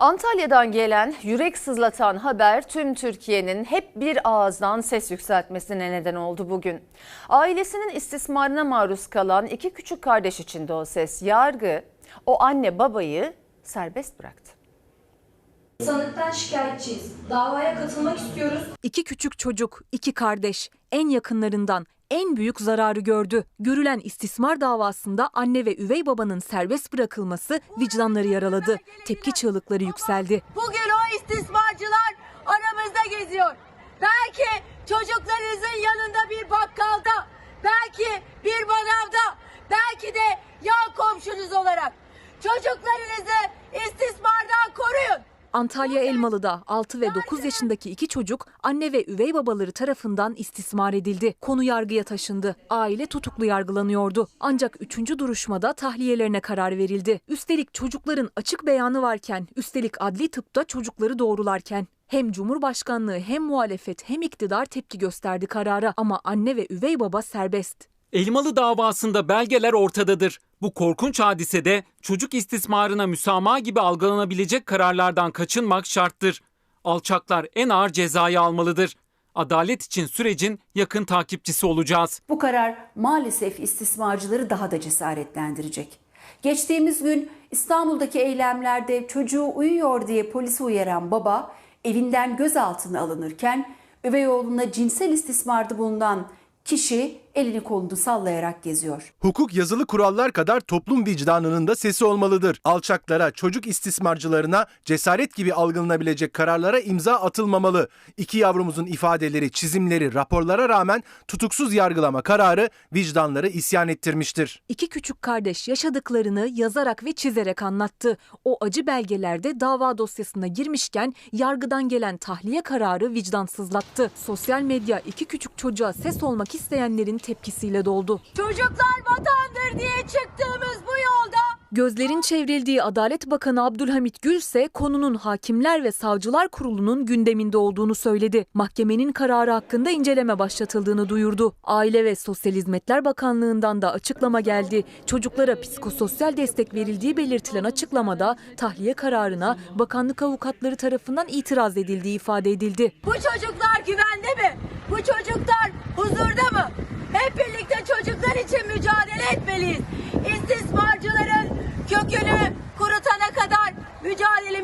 Antalya'dan gelen yürek sızlatan haber tüm Türkiye'nin hep bir ağızdan ses yükseltmesine neden oldu bugün. Ailesinin istismarına maruz kalan iki küçük kardeş için de o ses yargı o anne babayı serbest bıraktı. Sanıktan şikayetçiyiz. Davaya katılmak istiyoruz. İki küçük çocuk, iki kardeş en yakınlarından en büyük zararı gördü. Görülen istismar davasında anne ve üvey babanın serbest bırakılması vicdanları yaraladı. Tepki çığlıkları yükseldi. Bugün o istismarcılar aramızda geziyor. Belki çocuklarınızın yanında bir bakkalda, belki bir manavda, belki de yan komşunuz olarak. Çocuklarınızı istismardan koruyun. Antalya Elmalı'da 6 ve 9 yaşındaki iki çocuk anne ve üvey babaları tarafından istismar edildi. Konu yargıya taşındı. Aile tutuklu yargılanıyordu. Ancak 3. duruşmada tahliyelerine karar verildi. Üstelik çocukların açık beyanı varken, üstelik adli tıpta çocukları doğrularken. Hem Cumhurbaşkanlığı hem muhalefet hem iktidar tepki gösterdi karara ama anne ve üvey baba serbest. Elmalı davasında belgeler ortadadır. Bu korkunç hadisede çocuk istismarına müsamaha gibi algılanabilecek kararlardan kaçınmak şarttır. Alçaklar en ağır cezayı almalıdır. Adalet için sürecin yakın takipçisi olacağız. Bu karar maalesef istismarcıları daha da cesaretlendirecek. Geçtiğimiz gün İstanbul'daki eylemlerde çocuğu uyuyor diye polisi uyaran baba evinden gözaltına alınırken üvey oğluna cinsel istismarda bulunan kişi elini kolunu sallayarak geziyor. Hukuk yazılı kurallar kadar toplum vicdanının da sesi olmalıdır. Alçaklara, çocuk istismarcılarına cesaret gibi algılanabilecek kararlara imza atılmamalı. İki yavrumuzun ifadeleri, çizimleri, raporlara rağmen tutuksuz yargılama kararı vicdanları isyan ettirmiştir. İki küçük kardeş yaşadıklarını yazarak ve çizerek anlattı. O acı belgelerde dava dosyasına girmişken yargıdan gelen tahliye kararı vicdansızlattı. Sosyal medya iki küçük çocuğa ses olmak isteyenlerin tepkisiyle doldu. Çocuklar vatandır diye çıktığımız bu yolda Gözlerin çevrildiği Adalet Bakanı Abdülhamit Gül ise konunun Hakimler ve Savcılar Kurulu'nun gündeminde olduğunu söyledi. Mahkemenin kararı hakkında inceleme başlatıldığını duyurdu. Aile ve Sosyal Hizmetler Bakanlığı'ndan da açıklama geldi. Çocuklara psikososyal destek verildiği belirtilen açıklamada tahliye kararına bakanlık avukatları tarafından itiraz edildiği ifade edildi. bu çocuklar güvende mi? Bu çocuklar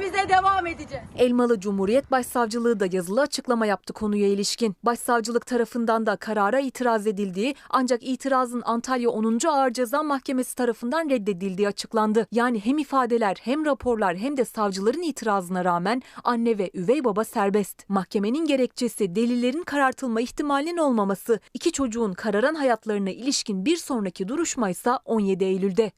mücadelemize devam edeceğiz. Elmalı Cumhuriyet Başsavcılığı da yazılı açıklama yaptı konuya ilişkin. Başsavcılık tarafından da karara itiraz edildiği ancak itirazın Antalya 10. Ağır Ceza Mahkemesi tarafından reddedildiği açıklandı. Yani hem ifadeler hem raporlar hem de savcıların itirazına rağmen anne ve üvey baba serbest. Mahkemenin gerekçesi delillerin karartılma ihtimalinin olmaması. İki çocuğun kararan hayatlarına ilişkin bir sonraki duruşma ise 17 Eylül'de.